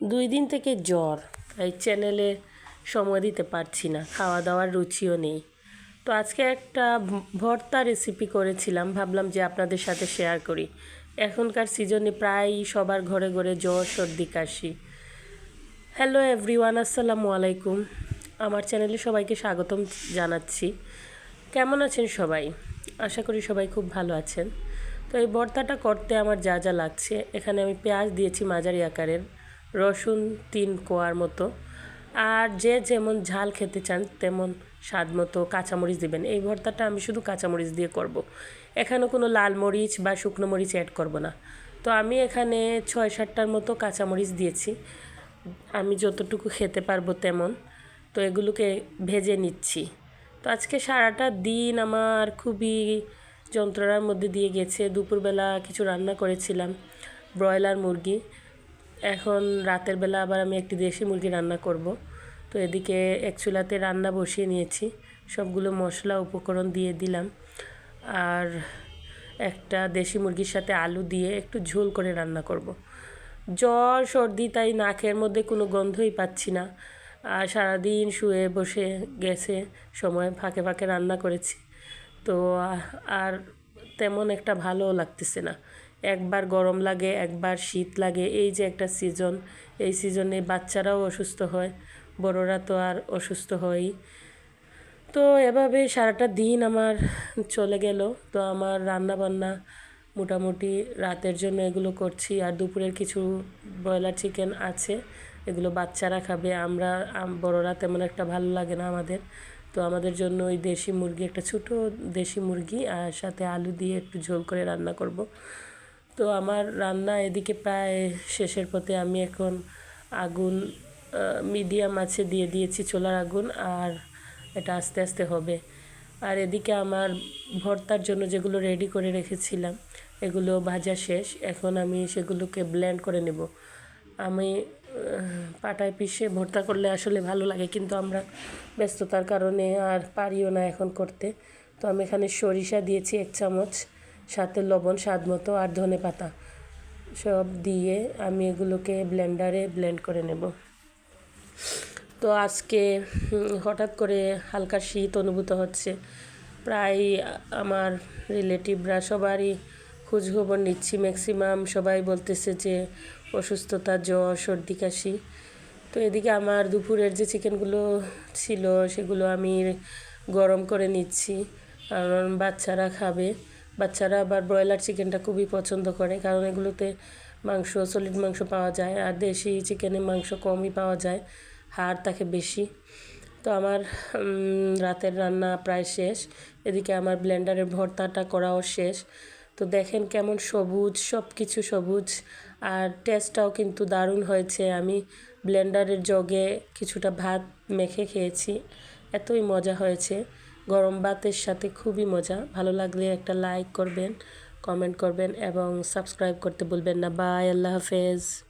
দুই দিন থেকে জ্বর। এই চ্যানেলে সময় দিতে পারছি না খাওয়া দাওয়ার রুচিও নেই। তো আজকে একটা ভর্তা রেসিপি করেছিলাম, ভাবলাম যে আপনাদের সাথে শেয়ার করি। এখনকার সিজনে প্রায় সবার ঘরে ঘরে জ্বর, সর্দি, কাশি। হ্যালো এভরিওয়ান আসসালামু আলাইকুম। আমার চ্যানেলে সবাইকে স্বাগতম জানাচ্ছি। কেমন আছেন সবাই? আশা করি সবাই খুব ভালো আছেন। তো এই ভর্তাটা করতে আমার যা যা লাগছে, এখানে আমি পেঁয়াজ দিয়েছি মাঝারি আকারের। রসুন তিন কোয়ার মতো। আর যে যেমন ঝাল খেতে চান, তেমন স্বাদ মতো কাঁচামরিচ দেবেন। এই ভর্তাটা আমি শুধু কাঁচামরিচ দিয়ে করব। এখানে কোনো লাল মরিচ বা শুকনো মরিচ অ্যাড করব না। তো আমি এখানে ছয় সাতটার মতো কাঁচামরিচ দিয়েছি। আমি যতটুকু খেতে পারব তেমন। তো এগুলোকে ভেজে নিচ্ছি। তো আজকে সারাটা দিন আমার খুবই যন্ত্রণার মধ্যে দিয়ে গেছে। দুপুরবেলা কিছু রান্না করেছিলাম, ব্রয়লার মুরগি। এখন রাতের বেলা আবার আমি একটি দেশি মুরগি রান্না করব। তো এদিকে এক চুলাতে রান্না বসিয়ে নিয়েছি। সবগুলো মশলা, উপকরণ দিয়ে দিলাম। আর একটা দেশি মুরগির সাথে আলু দিয়ে একটু ঝোল করে রান্না করব। জ্বর, সর্দি, তাই নাকের মধ্যে কোনো গন্ধই পাচ্ছি না। আর সারাদিন শুয়ে বসে গেছে, সময় ফাঁকে ফাঁকে রান্না করেছি। তো আর তেমন একটা ভালোও লাগতেছে না। একবার গরম লাগে, একবার শীত লাগে, এই যে একটা সিজন এই সিজনে বাচ্চারাও অসুস্থ হয়, বড়রা তো আর অসুস্থ হয়ই। তো এভাবে সারাটা দিন আমার চলে গেল। তো আমার রান্না বান্না মোটামুটি রাতের জন্য এগুলো করছি। আর দুপুরের কিছু ব্রয়লার চিকেন আছে, এগুলো বাচ্চারা খাবে। আমরা, আম- বড়রা তেমন একটা ভালো লাগে না আমাদের। তো আমাদের জন্য ওই দেশি মুরগি, একটা ছোটো দেশি মুরগি, আর সাথে আলু দিয়ে একটু ঝোল করে রান্না করব। তো আমার রান্না এদিকে প্রায় শেষের পথে আমি এখন আগুন মিডিয়াম আছে দিয়ে দিয়েছি চোলার আগুন, আর এটা আস্তে আস্তে হবে। আর এদিকে আমার ভর্তার জন্য যেগুলো রেডি করে রেখেছিলাম, এগুলো ভাজা শেষ। এখন আমি সেগুলোকে ব্লেন্ড করে নেব। আমি পাটায় পিষে ভর্তা করলে আসলে ভালো লাগে, কিন্তু আমরা ব্যস্ততার কারণে আর পারিও না এখন করতে। তো আমি এখানে সরিষা দিয়েছি এক চামচ, সাথে লবণ, স্বাদ মতো আর ধনে পাতা। সব দিয়ে আমি এগুলোকে ব্লেন্ডারে ব্লেন্ড করে নেব। তো আজকে হঠাৎ করে হালকা শীত অনুভূত হচ্ছে। প্রায় আমার রিলেটিভরা সবারই খোঁজখবর নিচ্ছি ম্যাক্সিমাম সবাই বলতেছে যে অসুস্থতা, জ্বর, সর্দি, কাশি। তো এদিকে আমার দুপুরের যে চিকেনগুলো ছিল, সেগুলো আমি গরম করে নিচ্ছি। কারণ বাচ্চারা খাবে। বাচ্চারা আবার ব্রয়লার চিকেনটা খুবই পছন্দ করে, কারণ এগুলোতে মাংস সলিড মাংস পাওয়া যায়, আর দেশি চিকেনে মাংস কমই পাওয়া যায়, হাড় থাকে বেশি। তো আমার রাতের রান্না প্রায় শেষ। এদিকে আমার ব্লেন্ডারের ভর্তাটা করাও শেষ। তো দেখেন কেমন সবুজ সব কিছু সবুজ। আর টেস্টটাও কিন্তু দারুণ হয়েছে। আমি ব্লেন্ডারের জগে কিছুটা ভাত মেখে খেয়েছি। এতই মজা হয়েছে। গরম ভাতের সাথে খুবই মজা। ভালো লাগলে একটা লাইক করবেন, কমেন্ট করবেন এবং সাবস্ক্রাইব করতে বলবেন না। বাই, আল্লাহ হাফেজ।